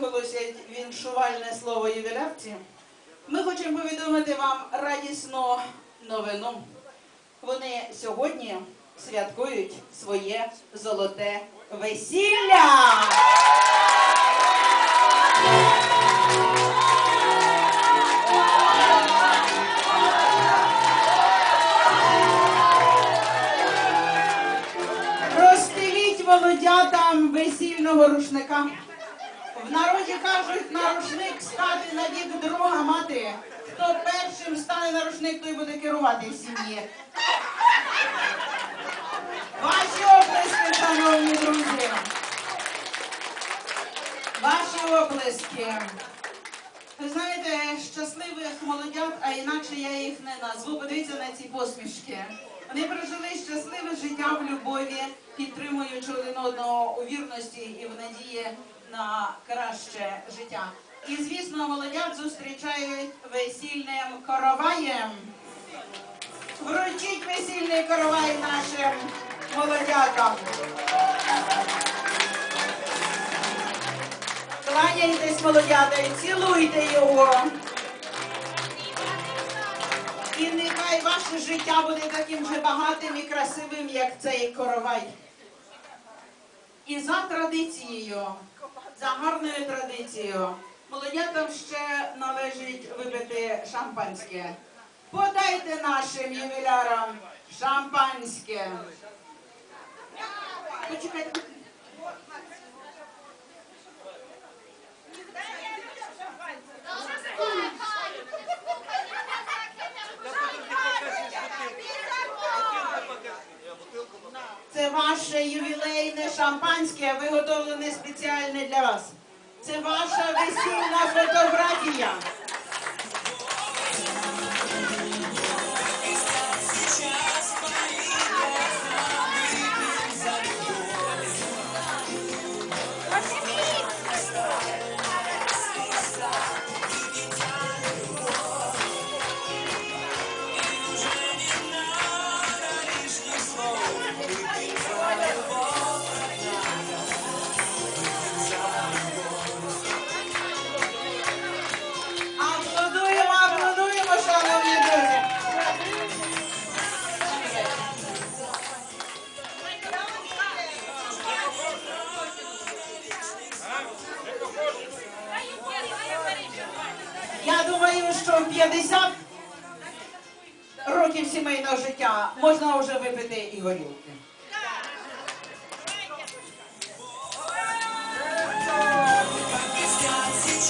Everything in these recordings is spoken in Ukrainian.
виголосять віншувальне слово ювілярці, ми хочемо повідомити вам радісну новину. Вони сьогодні святкують своє золоте весілля. Розстеліть молодятам весільного рушника. Кажуть, на рушник стати на вік друга мати. Хто першим стане на рушник, той буде керувати в сім'ї. Ваші оплески, шановні друзі. Ваші оплески. Ви знаєте, щасливих молодят, а інакше я їх не назву. Подивіться на ці посмішки. Вони прожили щасливе життя в любові, підтримуючи один одного у вірності і в надії на краще життя. І звісно, молодят зустрічають весільним короваєм. Вручіть весільний коровай нашим молодятам. Кланяйтесь, молодята, і цілуйте його. І нехай ваше життя буде таким же багатим і красивим, як цей коровай. І за традицією, за гарною традицією, молодятам ще належить випити шампанське. Подайте нашим ювілярам шампанське. Почекайте. Ваше ювілейне шампанське, виготовлене спеціально для вас. Це ваша весільна фотографія.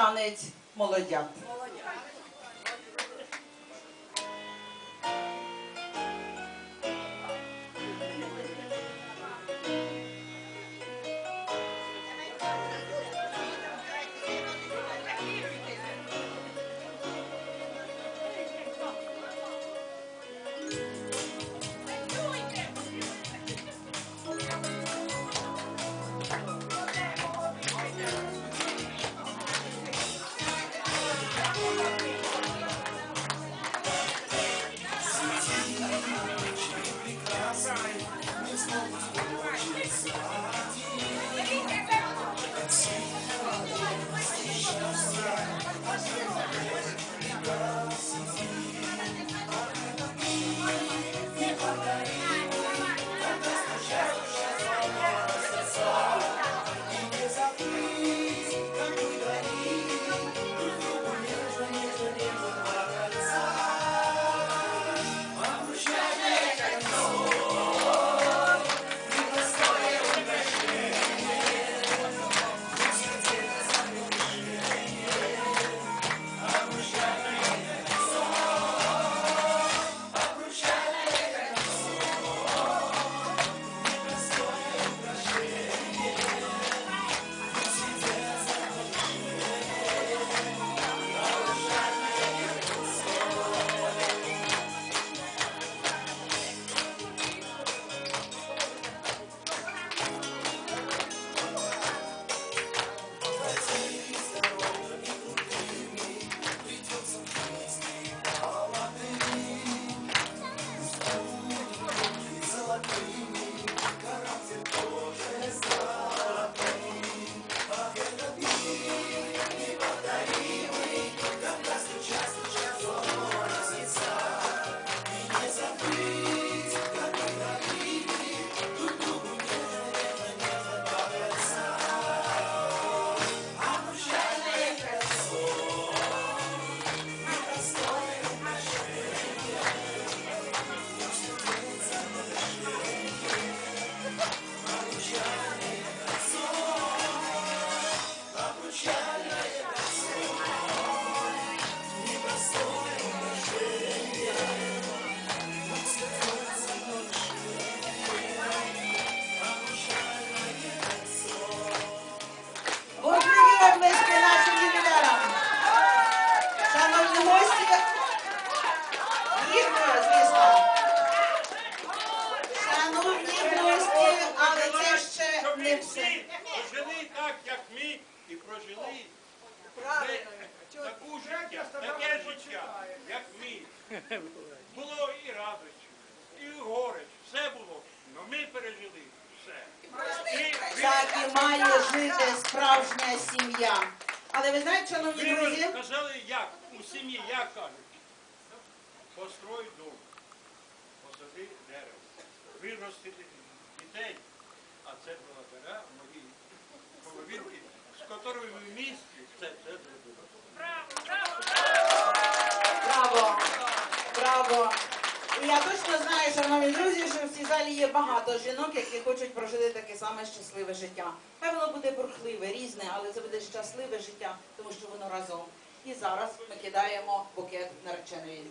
танець молодят. Жили так, як ми, і прожили. Таку життя, таке життя, як ми. Було і радощі, і горечі, все було. Але ми пережили все. І Так і має жити справжня сім'я. Але ви знаєте, шановні Ви друзі, сказали, як у сім'ї, як кажуть, построй дом, посади дерево, виростити дітей, а це благодаря моїй половинки, з котрою ви в місті це, це зробили. браво, браво. І я точно знаю, шановні друзі, що в цій залі є багато жінок, які хочуть прожити таке саме щасливе життя. Хай воно буде бурхливе, різне, але це буде щасливе життя, тому що воно разом. І зараз ми кидаємо букет нареченої.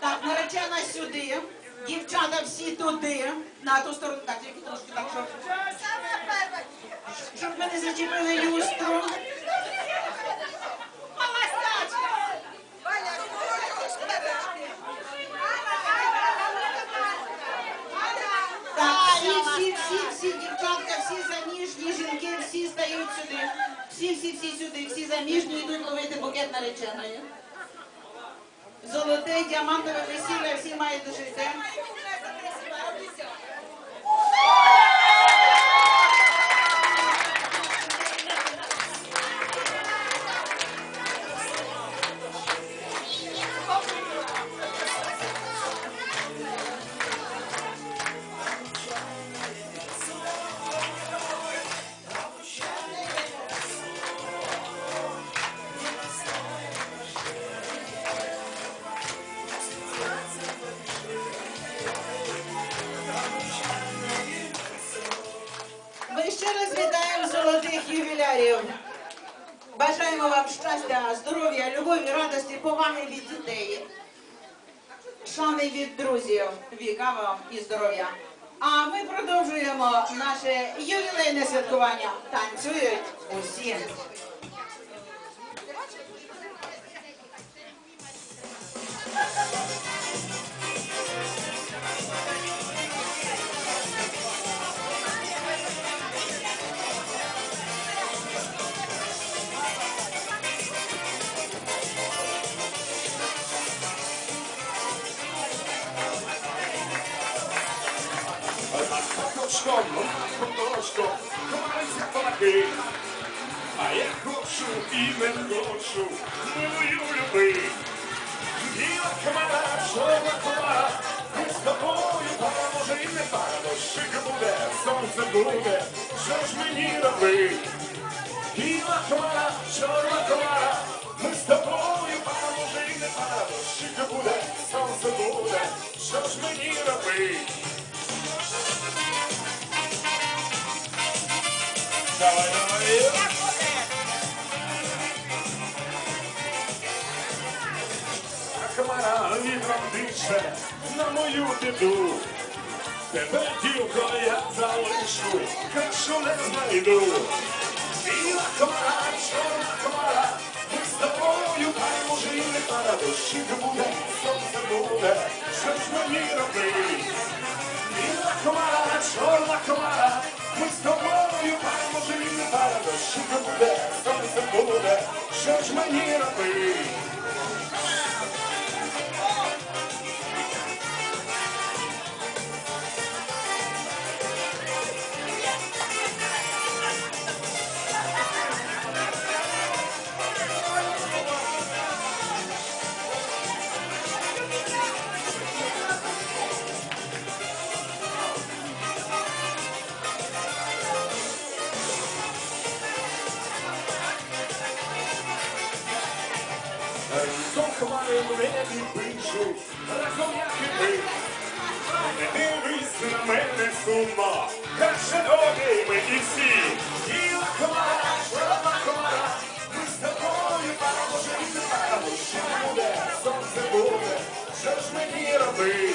Так, наречена сюди, дівчата всі туди, на ту сторону, так, тільки трошки так, щоб, щоб ми не зачепили люстру. Всі, всі, всі, всі дівчатка, всі жінки, всі стають сюди. Всі, всі, всі сюди, всі заміжні йдуть ловити букет нареченої. Золоте, діамантове весілля всі мають дожити. Радості, від дітей. Шани від друзів, віка вам і здоров'я. А ми продовжуємо наше ювілейне святкування. Танцюють усі. Кошком, ховаються палаки. А я хочу і не хочу, милою люби. Біла хмара, чорна хмара, ми з тобою пара, може і не пара, дощик буде, сонце буде, що ж мені робити? Біла хмара, чорна хмара, ми з тобою пара, може і не пара, дощик буде, сонце буде, що ж мені робити? Давай, давай. Дише на мою біду. Тебе, дівко, я залишу, кращу не знайду. Біла хмара, чорна хмара, ми з тобою, хай може і не пара, дощик буде, сонце буде, що ж мені робити? Біла хмара, чорна хмара, з тобою, хай може і не пара, дощик буде, сонце буде, що ж мені робити? Мені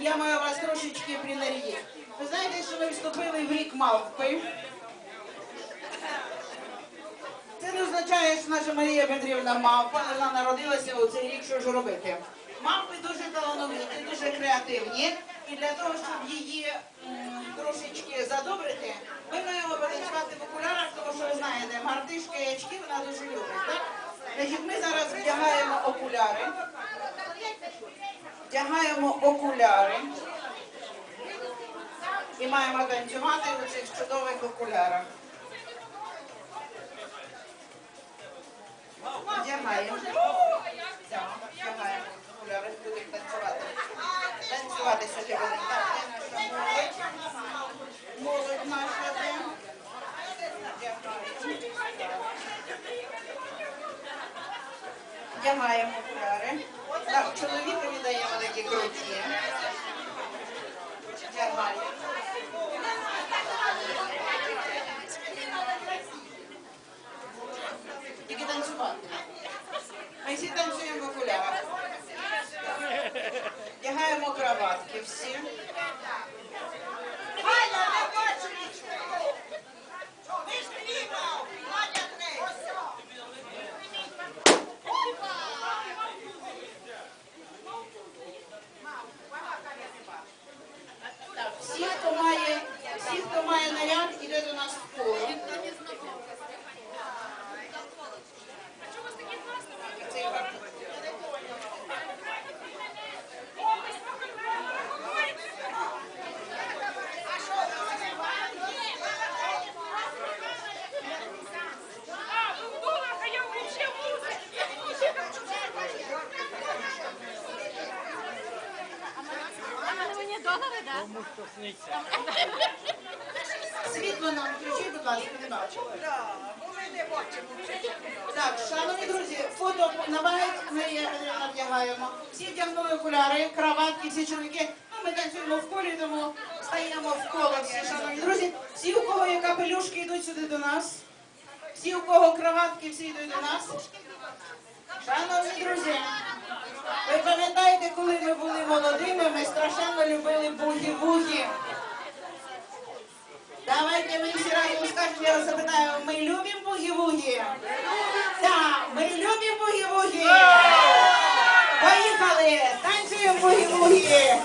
я маю вас трошечки принарядити. Ви знаєте, що ми вступили в рік мавпи. Це не означає, що наша Марія Петрівна мавпа, вона народилася у цей рік, що ж робити. Мавпи дуже талановиті, дуже креативні. І для того, щоб її трошечки задобрити, ми маємо потанцювати в окулярах, тому що ви знаєте, мартишка і очки вона дуже любить. Так? Значить, ми зараз вдягаємо окуляри. Вдягаємо окуляри. І маємо танцювати у цих чудових окулярах. Вдягаємо. Так, вдягаємо окуляри, будемо танцювати. Танцювати сьогодні будемо. Так, молодь? Молодь наша де? Вдягаємо окуляри. Так, чоловікові даємо такі круті. Вдягаємо. Тільки танцювати. Ми всі танцюємо в окулярах. Вдягаємо краватки всі. Валя, не бачу нічого. Ви ж кліпав, Валя третя. Так, всі, хто має, всі, хто має наряд, іде до нас в коло. Цей гарний. А, ну в долларах, а я вообще в музыке. А мені долари, да? Світло нам включіть, будь ласка, не бачу. Так, бо ми не бачимо. Так, шановні друзі, фото навають, ми її надягаємо. Всі вдягнули окуляри, краватки, всі чоловіки. Ну, ми танцюємо в колі, тому стаємо в коло всі, шановні друзі. Всі, у кого є капелюшки, йдуть сюди до нас. Всі, у кого краватки, всі йдуть до нас. Шановні друзі, ви пам'ятаєте, коли ми були молодими, ми страшенно любили бугі-бугі. Давайте ми всі разом скажемо, я вас запитаю, ми любимо бугі-бугі? Так, ми любимо бугі-бугі. Поїхали, танцюємо бугі-бугі.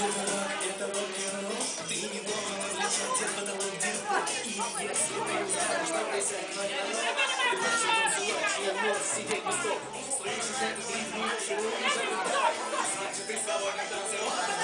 Потолок этого кино Ты не должен различать, где потолок, где И если ты узнаешь, что присядь на Ты дальше танцевать, я можешь сидеть без стоп Слышишь этот ритм, широкий шаг Значит, ты свободен танцевать